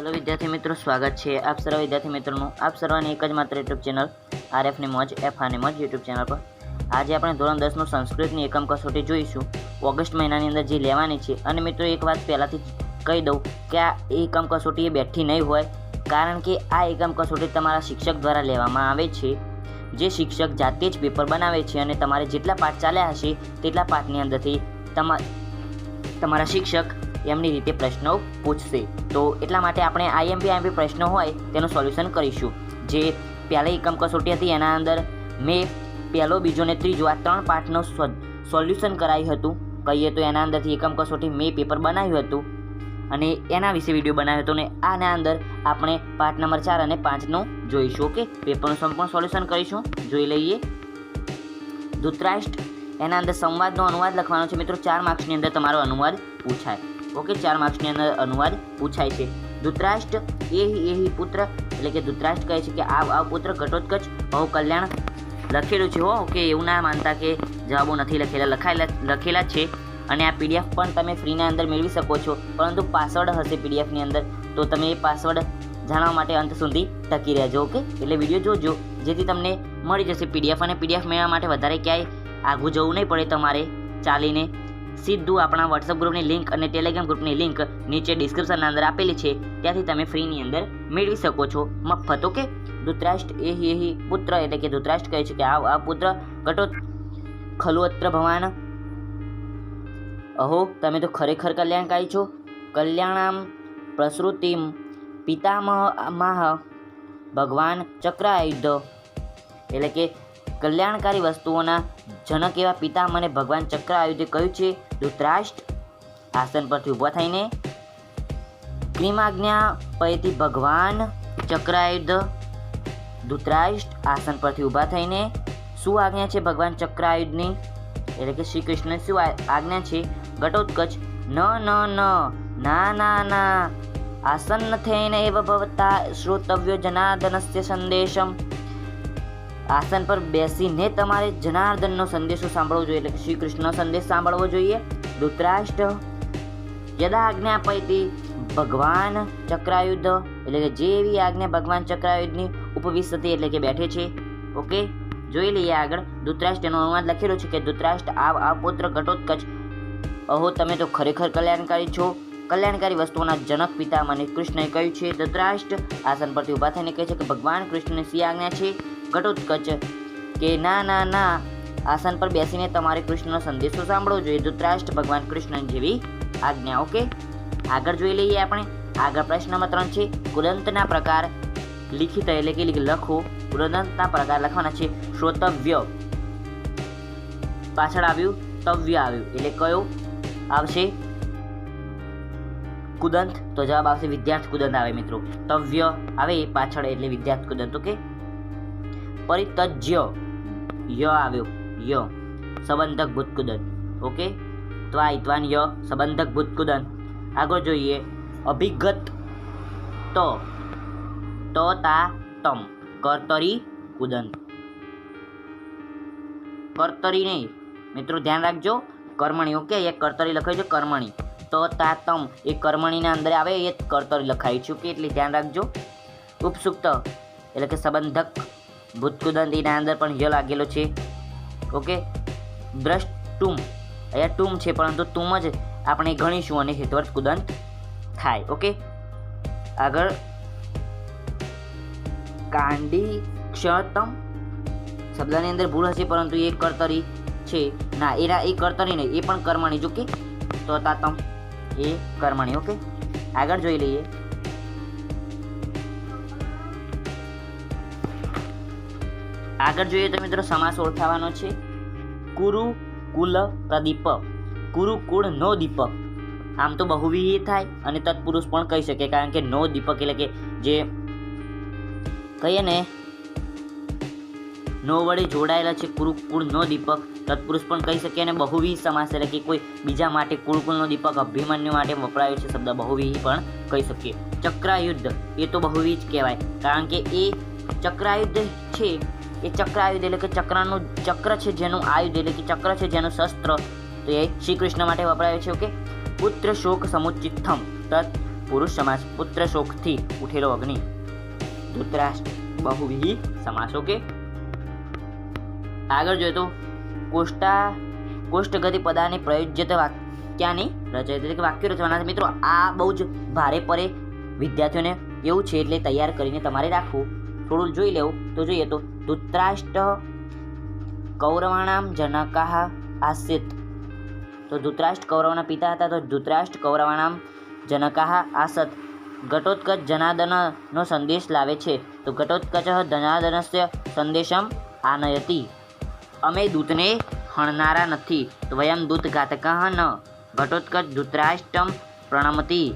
Hello વિદ્યાર્થી મિત્રો, સ્વાગત છે આપ સર્વ વિદ્યાર્થી મિત્રોનું. આપ સર્વની એક જ માત્ર યુટ્યુબ ચેનલ આરએફની મોજ, એફ આની મોજ યુટ્યુબ ચેનલ પર. આજે આપણે ધોરણ દસનું સંસ્કૃતની એકમ કસોટી જોઈશું. ઓગસ્ટ મહિનાની અંદર જે લેવાની છે, અને મિત્રો એક વાત પહેલાંથી કહી દઉં કે આ એકમ કસોટી એ બેઠી નહીં હોય, કારણ કે આ એકમ કસોટી તમારા શિક્ષક દ્વારા લેવામાં આવે છે. જે શિક્ષક જાતે જ પેપર બનાવે છે અને તમારે જેટલા પાઠ ચાલ્યા હશે, તેટલા પાઠની અંદરથી તમા, તમારા શિક્ષક એમની રીતે પ્રશ્નો પૂછશે. તો એટલા માટે આપણે આઈએમપી આઈએમપી પ્રશ્નો હોય તેનું સોલ્યુશન કરીશું. જે પહેલી એકમ કસોટી હતી, એના અંદર મેં પહેલો, બીજો ને ત્રીજો આ ત્રણ પાઠનું સોલ્યુશન કરાયું હતું. કહીએ તો એના અંદરથી એકમ કસોટી મેં પેપર બનાવ્યું હતું. અને એના વિશે વીડિયો બનાવ્યો હતો ને આના અંદર આપણે પાઠ નંબર ચાર અને પાંચનું જોઈશું, ઓકે? પેપરનું સંપૂર્ણ સોલ્યુશન કરીશું. જોઈ લઈએ. ધૂતરાષ્ટ્ર, એના અંદર સંવાદનો અનુવાદ લખવાનો છે. મિત્રો, ચાર માર્ક્સની અંદર તમારો અનુવાદ પૂછાય. ઓકે, ચાર માર્ક્સની અંદર અનુવાદ પૂછાય છે. ધૂતરાષ્ટ્ર, એ એ પુત્ર, એટલે કે ધૂતરાષ્ટ્ર કહે છે કે આ આ પુત્ર ઘટોત્કચ બહુ કલ્યાણ લખેલું છે હો. ઓકે, એવું ના માનતા કે જવાબો નથી લખેલા, લખાયેલા, લખેલા છે. અને આ પીડીએફ પણ તમે ફ્રીના અંદર મેળવી શકો છો. પરંતુ પાસવર્ડ હશે પીડીએફની અંદર, તો તમે એ પાસવર્ડ જાણવા માટે અંત સુધી ટકી રહેજો, ઓકે? એટલે વીડિયો જોજો, જેથી તમને મળી જશે. પીડીએફ અને પીડીએફ મેળવવા માટે વધારે ક્યાંય આગું જવું નહીં પડે તમારે ચાલીને. સીધું આપણા વોટ્સઅપ ગ્રુપની લિંક અને ટેલિગ્રામ ગ્રુપની લિંક નીચે ડિસ્ક્રિપ્શનના અંદર આપેલી છે. ત્યાંથી તમે ફ્રીની અંદર મેળવી શકો છો. મફત ઓકે ધૂતરાષ્ટ્ર, એ હિ પુત્ર એટલે કે ધૂતરાષ્ટ્ર કહે છે કે આ પુત્ર કટો ખલુઅત્ર ભવાન. અહો, તમે તો ખરેખર કલ્યાણકારી છો. કલ્યાણામ પ્રસૃતિમ પિતામહ ભગવાન ચક્રાયુધ. એટલે કે કલ્યાણકારી વસ્તુઓના જનક એવા પિતા મને ભગવાન ચક્રાયુધે કહ્યું છે, ધૃતરાષ્ટ્ર, આસન પરથી ઊભા થઈને ક્રિમાજ્ઞા પૈથી ભગવાન ચક્રાયુધ ધૃતરાષ્ટ્ર, આસન પરથી ઊભા થઈને શું આજ્ઞા છે ભગવાન ચક્રાયુધની એટલે કે શ્રી કૃષ્ણ શું આજ્ઞા છે? ઘટોત્કચ, ન ન ન, ના ના ના, આસન્ન થઈને એવ ભવતા શ્રોતવ્યો જનાર્દનસ્ય સંદેશમ. આસન પર બેસીને તમારે જનાર્દનનો સંદેશો સાંભળવો જોઈએ. એટલે શ્રી કૃષ્ણનો સંદેશ સાંભળવો જોઈએ. ધૂતરાષ્ટ્ર યદા આજ્ઞા પૈતી ભગવાન ચક્રાયુદ્ધ એટલે કે જેવી આજ્ઞા ભગવાન ચક્રાયુદ્ધની ઉપવિશતી એટલે કે બેઠે છે. ઓકે? જોઈ લઈએ આગળ. ધૂતરાષ્ટ્રનો અનુવાદ લખેલો છે કે ધૂતરાષ્ટ્ર, આવ આ પુત્ર, ઘટોત્કચ. અહો, તમે તો ખરેખર કલ્યાણકારી છો. કલ્યાણકારી વસ્તુઓના જનક પિતા મને કૃષ્ણએ કહ્યું છે. ધૃતરાષ્ટ્ર આસન પરથી ઊભા થઈને કહે છે કે ભગવાન કૃષ્ણની સી આજ્ઞા છે? ઘટોત્કચ કે ના ના ના, આસન પર બેસીને તમારે કૃષ્ણનો સંદેશો સાંભળવો જોઈએ. ધૃતરાષ્ટ્ર ભગવાન કૃષ્ણ જેવી આજ્ઞા, ઓકે? આગળ જોઈ લઈએ આપણે. આગળ પ્રશ્ન નંબર ત્રણ છે. કુદંતના પ્રકાર લિખિત એટલે કે લખો કુદંતના પ્રકાર લખવાના છે. શ્રોતવ્ય. પાછળ આવ્યું. તવ્ય આવ્યું. એટલે કયો આવશે? કુદંત. તો જવાબ આવશે વિદ્યાર્થ કુદંત આવે મિત્રો. તવ્ય આવે પાછળ એટલે વિદ્યાર્થ કુદંત, ઓકે? પરિતજ્ય. ય આવ્યો. ય. સંબંધક ભૂતકુદન. ઓકે? ત્વાય, ત્વાન ય, સંબંધક ભૂતકુદન. આગળ જોઈએ. અભિગત તો. તો તા તમ કર્તરી કુદન. કર્તરી નહીં. મિત્રો, ધ્યાન રાખજો. કર્મણી. ઓકે? એક કર્તરી લખાય છે કર્મણી. તો તા તમ એ કર્મણીના અંદર આવે, એ કર્તરી લખાય છે. ઓકે? એટલે ધ્યાન રાખજો. ઉપસુક્ત એટલે કે સંબંધક ભૂતકુદંત એના અંદર પણ ય લાગેલો છે. ઓકે? દ્રષ્ટુમ અહીંયા ટુમ છે, પરંતુ તુમ જ આપણે ગણીશું અને હેતવર્ત કુદંત થાય. ઓકે? આગળ. કાંડી ક્ષતમ શબ્દની અંદર ભૂલ હશે, પરંતુ એ કર્તરી છે. ના, એના એ કર્તરી નહીં, એ પણ કર્મણી. જો કે તો તાતમ એ કર્મણી. ઓકે? આગળ જોઈ લઈએ. આગળ જોઈએ તો મિત્રો સમાસ ઓળખાવાનો છે. કુરુ કુલ, પ્રદીપ. કુરુ કુળ, નો દીપક આમ તો બહુવિહી થાય અને તત્પુરુષ પણ કહી શકે કારણ કે નો દીપક એટલે કે જે કહીએ ને, નો વડે જોડાયેલા છે કુરુકુળ નો દીપક. તત્પુરુષ પણ કહી શકીએ અને બહુવિહી સમાસ એટલે કે કોઈ બીજા માટે કુળકુળનો દીપક અભિમન્યુ માટે વપરાયો છે શબ્દ બહુવિહી પણ કહી શકીએ. ચક્રાયુદ્ધ, એ તો બહુવિહ જ કહેવાય કારણ કે એ ચક્રાયુદ્ધ છે એ ચક્ર આયુધ એટલે કે ચક્રનું ચક્ર છે જેનું આયુધ એટલે કે ચક્ર છે જેનું શસ્ત્ર. તો એ શ્રી કૃષ્ણ માટે વપરાયો છે ઓકે પુત્ર શોક સમુચિતમ તત પુરુષ સમાસ. પુત્ર શોકથી ઉઠેલો અગ્નિ. ધૃતરાષ્ટ્ર બહુવિહી સમાસ ઓકે આગળ જોઈએ તો કોષ્ટા કોષ્ટગતિ પદાની પ્રયોજ્યત વાક્યાની રચય એટલે કે વાક્ય રચવાના મિત્રો, આ બહુ જ ભારે પડે વિદ્યાર્થીઓને એવું છે એટલે તૈયાર કરીને તમારે રાખવું. થોડું જોઈ લેવું. તો જોઈએ તો, ધૃતરાષ્ટ્ર કૌરવાણામ જનકાહ આસિત. તો ધૃતરાષ્ટ્ર કૌરવના પિતા હતા, તો ધૃતરાષ્ટ્ર કૌરવાણામ જનકાહ આસત. ઘટોત્કચ જનાદનનો સંદેશ લાવે છે. તો ઘટોત્કચ જનાદનસ્ય સંદેશમ આનયતી. અમે દૂતને હણનારા નથી. વયમ દૂત ઘાતક ન. ઘટોત્કચ ધૂતરાષ્ટમ પ્રણમતી.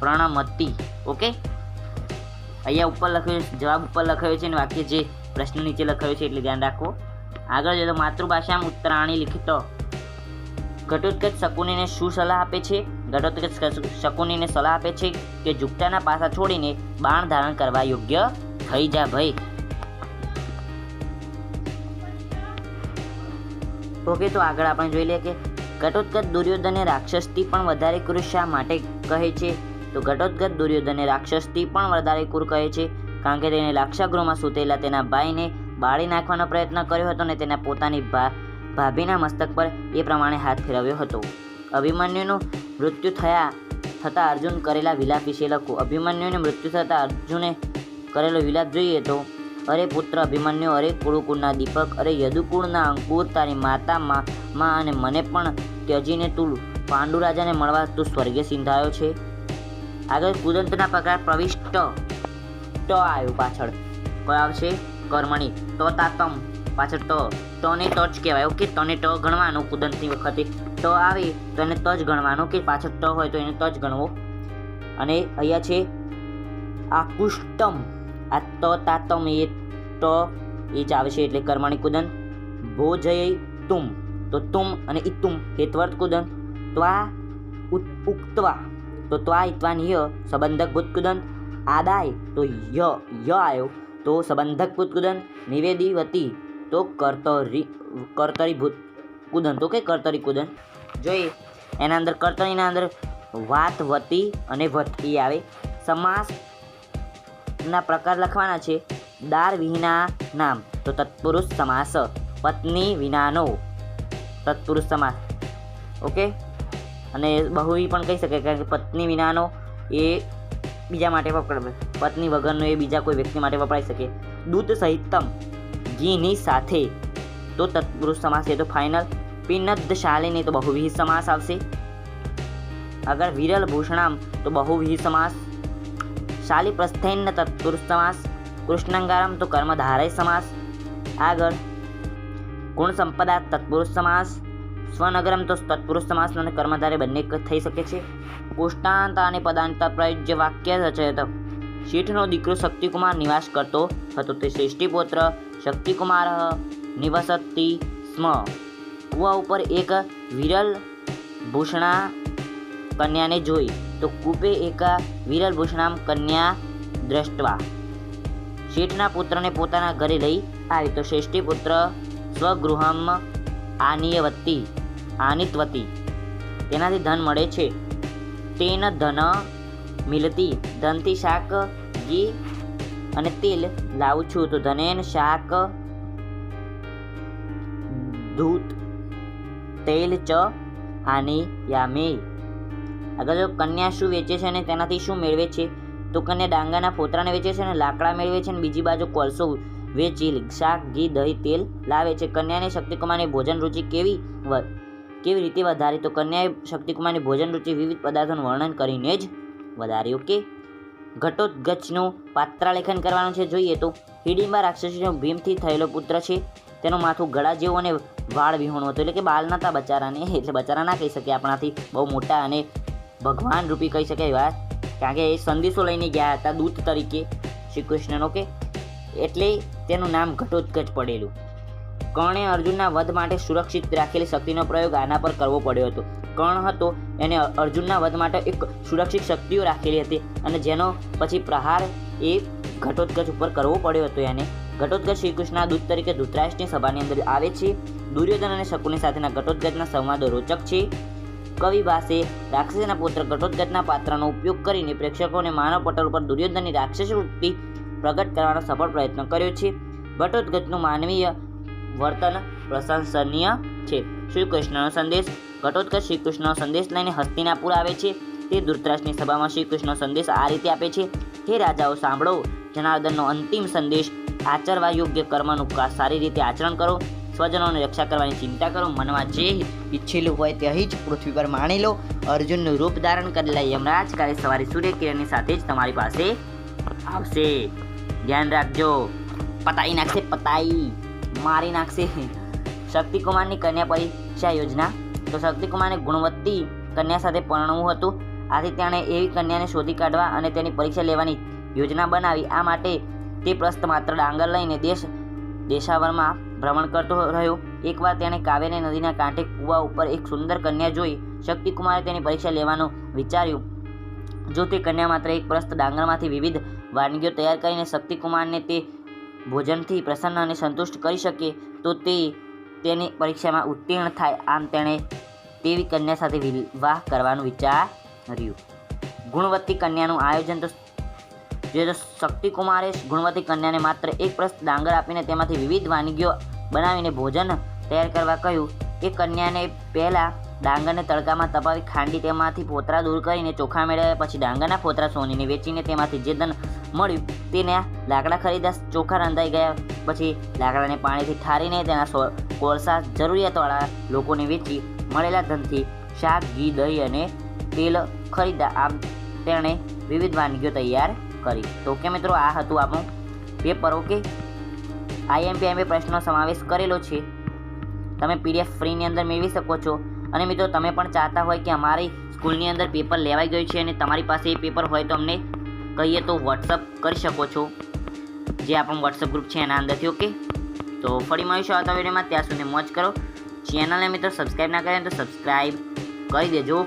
પ્રણમતી. ઓકે? અહીંયા ઉપર લખ્યું જવાબ ઉપર લખાયો છે અને વાક્ય જે પ્રશ્ન નીચે લખાયો છે એટલે ધ્યાન રાખો. આગળ જોઈએ તો માતૃભાષામાં ઉત્તરાણી લિખિત. ઘટોત્કચ શકુનીને શું સલાહ આપે છે? ઘટોત્કચ શકુનીને સલાહ આપે છે કે ઝુકટાના પાસા છોડીને બાણ ધારણ કરવા યોગ્ય? થઈ જા ભાઈ. ઓકે, તો આગળ આપણે જોઈ લઈએ કે ઘટોત્કચ દુર્યોધને રાક્ષસથી પણ વધારે ક્રૂર માટે કહે છે? તો ઘટોત્કચ દુર્યોધને રાક્ષસથી પણ વધારે ક્રૂર કહે છે, કારણ કે તેણે લાક્ષાગૃહમાં સૂતેલા તેના ભાઈને બાળી નાખવાનો પ્રયત્ન કર્યો હતો અને તેના પોતાની ભા, ભાભીના મસ્તક પર એ પ્રમાણે હાથ ફેરવ્યો હતો. અભિમન્યુનું મૃત્યુ થયા, થતાં અર્જુન કરેલા વિલાપ વિશે લખો. અભિમન્યુનું મૃત્યુ થતાં અર્જુને કરેલો વિલાપ જોઈએ તો, અરે પુત્ર અભિમન્યુ, અરે કુળુકુળના દીપક, અરે યદુકુળના અંકુર, તારી માતા, માં અને મને પણ ત્યજીને તું પાંડુ રાજાને મળવા તું સ્વર્ગે સિંધાયો છે? આગળ કુદંતના પગાર પ્રવિષ્ટ ટ આવ્યું પાછળ. કયો આવશે? કર્મણી. તો તાતમ. પાછળ ટ. ટને ટ જ કહેવાય. ઓકે તને ટ ગણવાનું કુદંતની વખતે. ટ આવે તો એને ટચ ગણવાનું. કે પાછળ ટ હોય તો એને ટચ ગણવો. અને અહીંયા છે આકુષ્ટમ. આ ત તાતમ એ ટ એ જ આવશે એટલે કર્મણી કુદન ભોજય તુમ તો તુમ અને ઇતુમ હેતવર્ત કુદન ત્વા ઉક્તવા. તો ત્વા ત્વાન ય સંબંધક ભૂત આદાય તો ય ય આવ્યો તો સંબંધક ભૂત નિવેદી વતી તો કર્તરી કર્તરી ભૂત તો કે કર્તરી કુદન? જોઈએ એના અંદર કર્તરીના અંદર વાત વતી અને વતી આવે. સમાસ ના પ્રકાર લખવાના છે, દાર વિહીના નામ, તો તત્પુરુષ સમાસ, પત્ની વિનાનો. તત્પુરુષ સમાસ. ઓકે? અને બહુવી પણ કહી શકાય કારણ કે પત્ની વિનાનો એ બીજા માટે વપરાય. પત્ની વગરનો એ બીજા કોઈ વ્યક્તિ માટે વપરાઈ શકે. દૂત સહિતમ ઘીની સાથે તો તત્પુરુષ સમાસ, એ તો ફાઇનલ પિનદ્ધ શાલિની તો બહુવિહિત સમાસ આવશે. અગર વિરલ ભૂષણામ તો બહુવિહિત સમાસ. શાલી પ્રસ્થૈન તત્પુરુષ સમાસ. કૃષ્ણંગારમ તો કર્મધારય સમાસ. આગળ ગુણ સંપદા તત્પુરુષ સમાસ. સ્વનગરમ તો તત્પુરુષ સમાસ અને કર્મધારે બંને થઈ શકે છે. પુષ્ટાંત અને પદાંત પ્રયોજ્ય વાક્ય રચયત શેઠનો દીકરો શક્તિકુમાર નિવાસ કરતો હતો. તે શ્રેષ્ઠીપુત્ર શક્તિકુમાર, નિવસતી, સ્મ. કુવા ઉપર એક વિરલ ભૂષણા કન્યાને જોઈ. તો કૂપે એક વિરલ ભૂષણામ કન્યા દ્રષ્ટવા. શેઠના પુત્રને પોતાના ઘરે લઈ આવી. તો શ્રેષ્ઠી પુત્ર સ્વગૃહમ આનીયવતી. આનિત્વતી તેનાથી ધન મળે છે. તેન ધન મિલતી ધનથી શાક, ઘી અને તેલ લાવું છું. તો ધનેન શાક દૂત તેલ ચ આની યામે. આગળ જો કન્યા શું વેચે છે અને તેનાથી શું મેળવે છે? તો કન્યા ડાંગાના ફોતરાને વેચે છે અને લાકડા મેળવે છે અને બીજી બાજુ કોલસો વેચી શાક, ઘી, દહીં, તેલ લાવે છે. કન્યાની શક્તિકુમારની ભોજન રુચિ કેવી કેવી રીતે વધારી? તો કન્યાએ શક્તિકુમારની ભોજન રુચિ વિવિધ પદાર્થોનું વર્ણન કરીને જ વધારી ઓકે. ઘટોત્ગચનું પાત્રાલેખન કરવાનું છે. જોઈએ તો હિડિંબા રાક્ષસીનો ભીમથી થયેલો પુત્ર છે. તેનું માથું ગળા જેવું અને વાળ વિહોણું હતું. એટલે કે બાલ નતા બચારાને. એટલે બચારા ના કહી શકીએ આપણાથી બહુ મોટા અને ભગવાન રૂપી કહી શકાય વાત. કારણ કે એ સંદેશો લઈને ગયા હતા દૂત તરીકે શ્રી કૃષ્ણનો કે એટલે તેનું નામ ઘટોત્કચ પડેલું. કર્ણે અર્જુનના વધ માટે સુરક્ષિત રાખેલી શક્તિનો પ્રયોગ આના પર કરવો પડ્યો હતો. કર્ણ હતો, એને અર્જુનના વધ માટે એક સુરક્ષિત શક્તિઓ રાખેલી હતી અને જેનો પછી પ્રહાર એ ઘટોત્કચ ઉપર કરવો પડ્યો હતો એને. ઘટોત્કચ શ્રી કૃષ્ણના દૂત તરીકે ધૃતરાષ્ટ્રની સભાની અંદર આવે છે. દુર્યોધન અને શકુની સાથેના ઘટોત્કચના સંવાદો રોચક છે. કવિ ભાસે રાક્ષસના પુત્ર ઘટોત્કચના પાત્રનો ઉપયોગ કરીને પ્રેક્ષકોને માનવ પટલ ઉપર દુર્યોધનની રાક્ષસ વૃત્તિ પ્રગટ કરવાનો સફળ પ્રયત્ન કર્યો છે. ઘટોત્કચનું માનવીય વર્તન પ્રશંસનીય છે. શ્રી કૃષ્ણનો સંદેશ, ઘટોત્કચ શ્રી કૃષ્ણનો સંદેશ લઈને હસ્તિનાપુર આવે છે. તે ધૃતરાષ્ટ્રની સભામાં શ્રી કૃષ્ણનો સંદેશ આ રીતે આપે છે. હે રાજાઓ, સાંભળો. જનાર્દનનો અંતિમ સંદેશ, આચરવા યોગ્ય કર્મનું સારી રીતે આચરણ કરો. સ્વજનોની રક્ષા કરવાની ચિંતા કરો. મનમાં જે ઈચ્છેલું હોય તે અહીં જ પૃથ્વી પર માણી લો. અર્જુનનું રૂપ ધારણ કરેલા યમરાજ. કાલે સવારે સૂર્યકિરણની સાથે જ તમારી પાસે આવશે. ધ્યાન રાખજો. પતાઈ નાખશે, પતાઈ. મારી નાખશે શક્તિકુમારની કન્યા પરીક્ષા યોજના. તો શક્તિકુમારને ગુણવત્તી કન્યા સાથે પરણવું હતું. આથી તેણે એવી કન્યાને શોધી કાઢવા અને તેની પરીક્ષા લેવાની યોજના બનાવી. આ માટે તે પ્રસ્ત માત્ર ડાંગર લઈને દેશ, દેશાવરમાં ભ્રમણ કરતો રહ્યો. એકવાર તેણે કાવેરી નદીના કાંઠે કૂવા ઉપર એક સુંદર કન્યા જોઈ. શક્તિકુમારે તેની પરીક્ષા લેવાનું વિચાર્યું. જો તે કન્યા માત્ર એક પ્રસ્ત ડાંગરમાંથી વિવિધ વાનગીઓ તૈયાર કરીને શક્તિકુમારને તે ભોજનથી પ્રસન્ન અને સંતુષ્ટ કરી શકે, તો તે તેની પરીક્ષામાં ઉત્તીર્ણ થાય. આમ તેણે તેવી કન્યા સાથે વિવાહ કરવાનું વિચાર્યું. ગુણવત્તી કન્યાનું આયોજન તો જે તો શક્તિકુમારે ગુણવતી કન્યાને માત્ર એક પ્રશ્ન ડાંગર આપીને તેમાંથી વિવિધ વાનગીઓ બનાવીને ભોજન તૈયાર કરવા કહ્યું. એ કન્યાને પહેલાં ડાંગરને તડકામાં તપાવી ખાંડી તેમાંથી પોતરા દૂર કરીને ચોખા મેળવ્યા પછી ડાંગરના પોતરા સોનીને વેચીને તેમાંથી જે ધન મળ્યું તેને લાકડા ખરીદા ચોખા રંધાઈ ગયા. પછી લાકડાને પાણીથી ઠારીને તેના સો કોળસા જરૂરિયાતવાળા લોકોને વેચી મળેલા ધનથી શાક, ઘી, દહીં અને તેલ ખરીદા આમ તેણે વિવિધ વાનગીઓ તૈયાર કરી. તો કે મિત્રો, આ હતું આપણું પેપર, ઓકે? આઈએમપીઆઈએમપી પ્રશ્નનો સમાવેશ કરેલો છે. તમે પીડીએફ ફ્રીની અંદર મેળવી શકો છો. અને મિત્રો, તમે પણ ચાહતા હોય કે અમારી સ્કૂલની અંદર પેપર લેવાઈ ગયું છે અને તમારી પાસે એ પેપર હોય તો અમને કહીએ તો વોટ્સઅપ કરી શકો છો. જે આપણું વોટ્સઅપ ગ્રુપ છે એના અંદરથી ઓકે તો ફરી મળીશું આવતા વિડીયોમાં. ત્યાં સુધી મોજ કરો. ચેનલને મિત્રો સબસ્ક્રાઈબ ના કરે તો સબસ્ક્રાઈબ કરી દેજો.